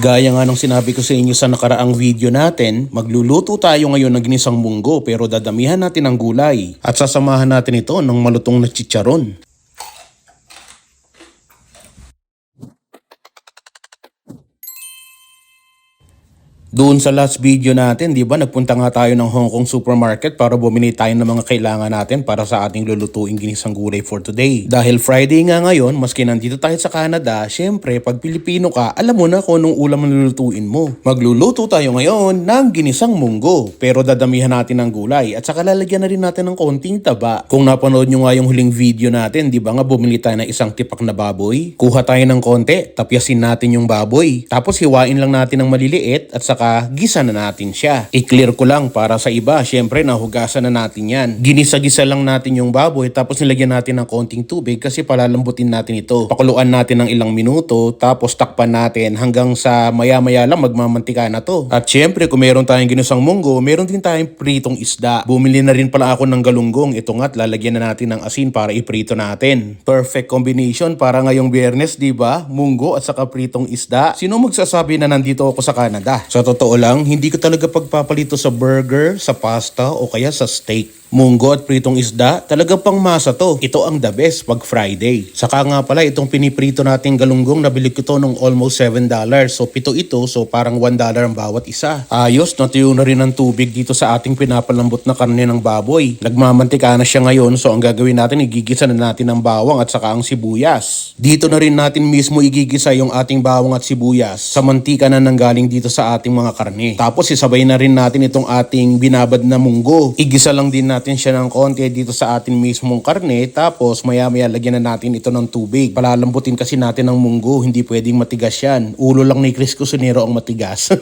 Gaya nga ng sinabi ko sa inyo sa nakaraang video natin, magluluto tayo ngayon ng ginisang munggo pero dadamihan natin ang gulay at sasamahan natin ito ng malutong na chicharon. Doon sa last video natin, di ba, nagpunta nga tayo ng Hong Kong supermarket para bumili tayo ng mga kailangan natin para sa ating lulutuing ginisang gulay for today. Dahil Friday nga ngayon, maski nandito tayo sa Canada, syempre, pag Pilipino ka, alam mo na kung anong ulam ang lulutuin mo. Magluluto tayo ngayon ng ginisang munggo, pero dadamihan natin ng gulay at saka lalagyan na rin natin ng konting taba. Kung napanood nyo nga yung huling video natin, di ba nga bumili tayo ng isang tipak na baboy? Kuha tayo ng konti, tapyasin natin yung baboy. Tapos hiwain lang natin ng maliliit at saka gisa na natin siya. I-clear ko lang para sa iba, syempre nahugasan na natin yan. Ginisa-gisa lang natin yung baboy tapos nilagyan natin ng konting tubig kasi palalambutin natin ito. Pakuluan natin ng ilang minuto tapos takpan natin hanggang sa maya-maya lang magmamantika na to. At syempre kung meron tayong ginusang munggo, meron din tayong pritong isda. Bumili na rin pala ako ng galunggong. Ito nga't lalagyan na natin ng asin para iprito natin. Perfect combination para ngayong biyernes, di ba? Munggo at saka pritong isda. Sino magsasabi na nandito ako sa Canada? Sa totoo lang, hindi ko talaga pagpapalito sa burger, sa pasta o kaya sa steak. Munggo at pritong isda, talaga pang masa to. Ito ang the best pag Friday. Saka nga pala itong piniprito nating galunggong, nabili ko to nung almost $7. So pito ito, so parang $1 ang bawat isa. Ayos, natuyo na rin ang tubig dito sa ating pinapalambot na karne ng baboy. Nagmamantika na siya ngayon, so ang gagawin natin, igigisa na natin ang bawang at saka ang sibuyas. Dito na rin natin mismo igigisa yung ating bawang at sibuyas sa mantika na nanggaling dito sa ating mga karne. Tapos isabay na rin natin itong ating binabad na munggo. Igisa lang din natin siya ng konti dito sa ating mismong karne. Tapos maya maya lagyan na natin ito ng tubig. Palalambutin kasi natin ang munggo. Hindi pwedeng matigas yan. Ulo lang ni Chris Cusinero ang matigas.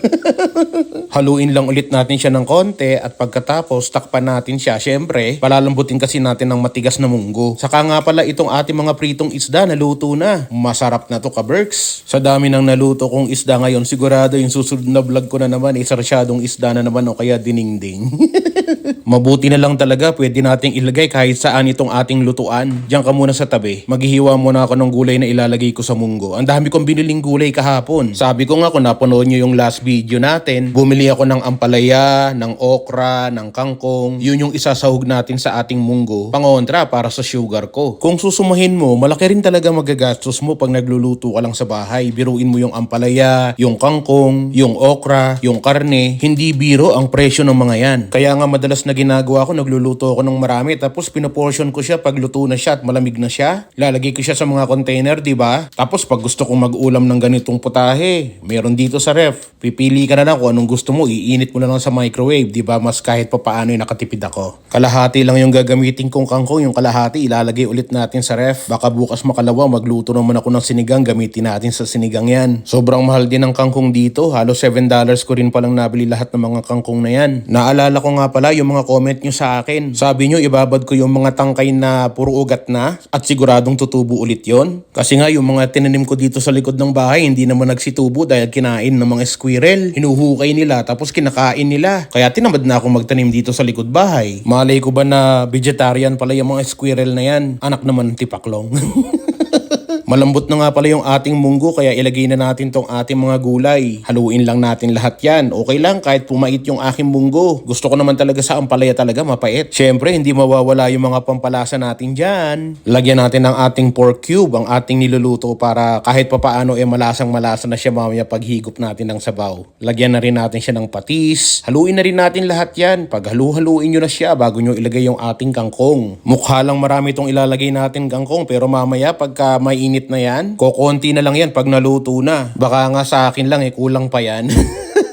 Haluin lang ulit natin siya ng konti at pagkatapos takpan natin siya. Siyempre, palalambutin kasi natin ng matigas na munggo. Saka nga pala itong ating mga pritong isda naluto na. Masarap na to ka-Berks. Sa dami ng naluto kong isda ngayon, sigurado yung susunod na vlog ko na naman, isa sarsyadong isda na naman o kaya diningding. Mabuti na lang talaga, pwede nating ilagay kahit saan itong ating lutuan. Diyan ka muna sa tabi. Maghihiwa muna ako ng gulay na ilalagay ko sa munggo. Ang dami kong biniling gulay kahapon. Sabi ko nga kung napanood nyo yung last video natin, bumili ako ng ampalaya, ng okra, ng kangkong. Yun yung isasahog natin sa ating munggo. Pangontra para sa sugar ko. Kung susumahin mo, malaki rin talaga magagastos mo pag nagluluto ka lang sa bahay. Biruin mo yung ampalaya, yung kangkong, yung okra, yung karne. Hindi biro ang presyo ng mga yan. Kaya nga madalas na ginagawa ko, nagluluto ako ng marami tapos pinoportion ko siya pag luto na siya at malamig na siya. Lalagay ko siya sa mga container, di ba? Tapos pag gusto kong mag-ulam ng ganitong putahe, meron dito sa ref. Pipili ka na lang kung anong gusto mo, iinit mo na lang sa microwave, di ba? Mas kahit pa paano yung nakatipid ako. Kalahati lang yung gagamitin kong kangkong, yung kalahati ilalagay ulit natin sa ref. Baka bukas makalawa, magluto naman ako ng sinigang, gamitin natin sa sinigang yan. Sobrang mahal din ang kangkong dito, halos $7 ko rin palang nabili lahat ng mga kangkong na yan. Naalala ko nga pala yung mga comment nyo sa akin. Sabi nyo, ibabad ko yung mga tangkay na puro ugat na at siguradong tutubo ulit yon. Kasi nga yung mga tinanim ko dito sa likod ng bahay, hindi naman nagsitubo dahil kinain ng mga squirrel. Hinuhukay nila tapos kinakain nila. Kaya tinamad na ako magtanim dito sa likod bahay. Malay ko ba na vegetarian pala yung mga squirrel na yan? Anak naman ng tipaklong. Malambot na nga pala yung ating munggo kaya ilagay na natin tong ating mga gulay. Haluin lang natin lahat yan. Okay lang kahit pumait yung aking munggo. Gusto ko naman talaga sa ampalaya talaga mapait. Siyempre hindi mawawala yung mga pampalasa natin dyan. Lagyan natin ng ating pork cube, ang ating niluluto para kahit papaano eh malasang malasa na siya mamaya paghigop natin ng sabaw. Lagyan na rin natin siya ng patis. Haluin na rin natin lahat yan. Pag halu-haluin nyo na siya bago nyo ilagay yung ating kangkong. Mukha lang marami itong ilalagay natin kangkong pero mamaya pagka may init na yan, kokonti na lang yan pag naluto na. Baka nga sa akin lang eh, kulang pa yan.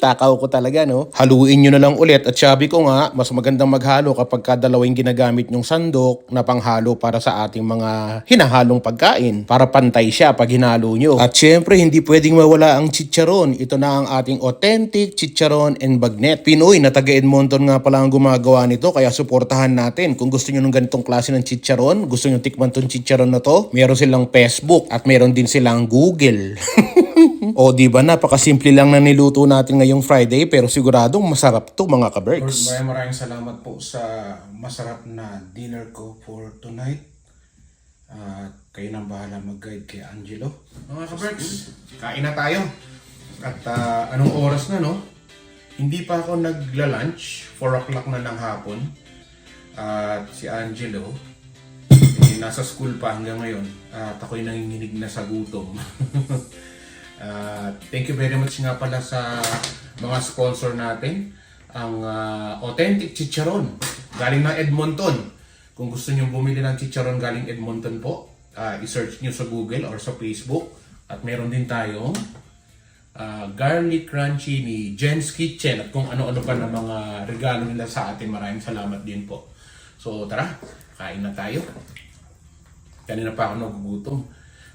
Takaw ko talaga, no? Haluin nyo na lang ulit. At sabi ko nga, mas magandang maghalo kapag kadalawang ginagamit yung sandok na panghalo para sa ating mga hinahalong pagkain. Para pantay siya pag hinalo nyo. At syempre, hindi pwedeng mawala ang chicharon. Ito na ang ating authentic chicharon and bagnet. Pinoy na taga Edmonton nga pala ang gumagawa nito, kaya suportahan natin. Kung gusto nyo ng ganitong klase ng chicharon, gusto nyo tikman tong chicharon na to, meron silang Facebook at meron din silang Google. o di ba napakasimple lang na niluto natin ngayong Friday pero siguradong masarap to mga Lord, ka-Berks. maraming maraming salamat po sa masarap na dinner ko for tonight. At kayo nang bahala mag-guide kay Angelo. Mga ka-Berks, kain na tayo. At ah, anong oras na, no? Hindi pa ako nagla-lunch. 4 o'clock na ng hapon. At si Angelo, eh, nasa school pa hanggang ngayon. At ako'y nanginginig na sa gutom. At thank you very much nga pala sa mga sponsor natin. Ang ah, Authentic Chicharon, galing ng Edmonton. Kung gusto nyo bumili ng chicharon galing Edmonton po, ah, i-search nyo sa Google or sa Facebook. At meron din tayong ah, garlic crunchy ni Jen's Kitchen at kung ano-ano pa na mga regalo nila sa atin. Maraming salamat din po. So tara, kain na tayo. Kanina pa ako nagugutom.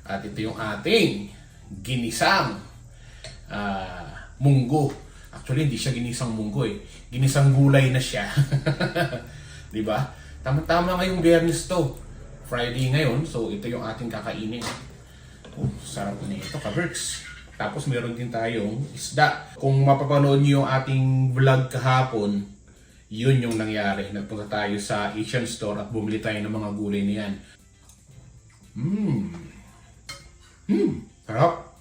At ito yung ating ginisang ah, munggo. Actually, hindi siya ginisang munggo eh. Ginisang gulay na siya. Di ba? Tama-tama ngayong biyernes to. Friday ngayon, so ito yung ating kakainin. Oh, sarap na ito, ka-Berks. Tapos meron din tayong isda. Kung mapapanood niyo yung ating vlog kahapon, yun yung nangyari. Nagpunta tayo sa Asian store at bumili tayo ng mga gulay na yan. Mmm. Mmm. Sarap.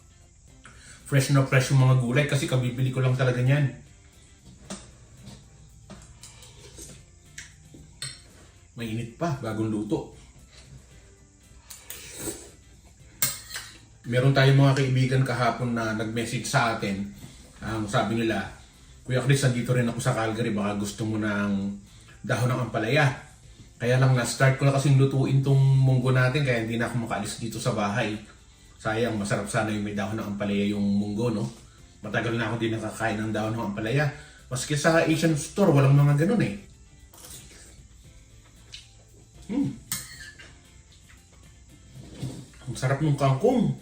Fresh na fresh yung mga gulay kasi kabibili ko lang talaga niyan. Mainit pa, bagong luto. Meron tayong mga kaibigan kahapon na nag-message sa atin. Ang sabi nila, Kuya Chris, nandito rin ako sa Calgary, baka gusto mo ng dahon ng ampalaya. Kaya lang na-start ko na kasing lutuin tong munggo natin, kaya hindi na ako makaalis dito sa bahay. Sayang, masarap sana yung may dahon ng ampalaya yung munggo, no? Matagal na ako din nakakain ng dahon ng ampalaya. Maski sa Asian store, walang mga ganun eh. Hmm. Ang sarap ng kangkong.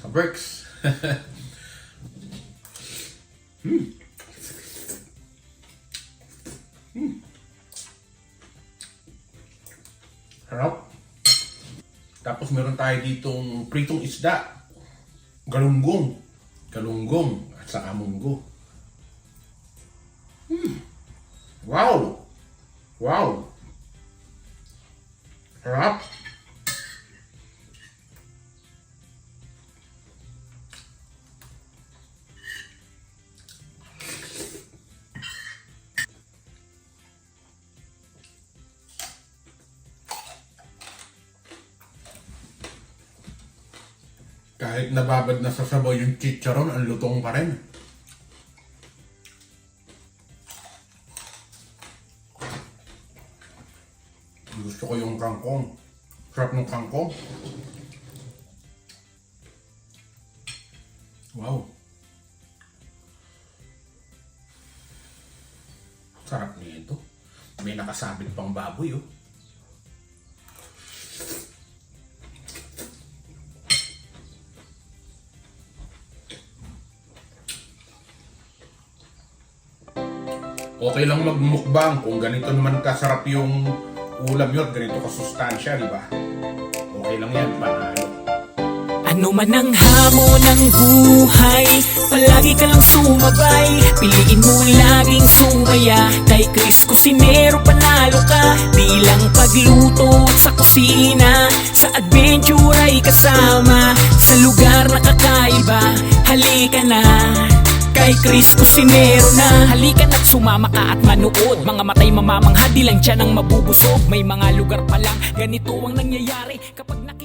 Ka-Berks. hmm. Hmm. Sarap. Tapos meron tayo ditong pritong isda. Galunggong. Galunggong at saka munggo. Hmm. Wow! Wow! Sarap. Kahit nababad na sa sabaw yung chicharon, ang lutong pa rin. Gusto ko yung kangkong. Sarap ng kangkong. Wow. Sarap nito. May nakasabit pang baboy, oh. Okay lang magmukbang kung ganito naman kasarap yung ulam yun, ganito kasustansya, di ba? Okay lang yan, panalo. Ano man ang hamon ng buhay Palagi ka lang sumabay Piliin mo laging sumaya Kay Chris Cusinero panalo ka Di lang pagluto sa kusina Sa adventure ay kasama Sa lugar na kakaiba Halika na Kay Chris Cusinero na. Halika na't sumama ka at manood. Mga matay mamamangha Di lang dyan ang mabubusog. May mga lugar pa lang. Ganito ang nangyayari Kapag nakita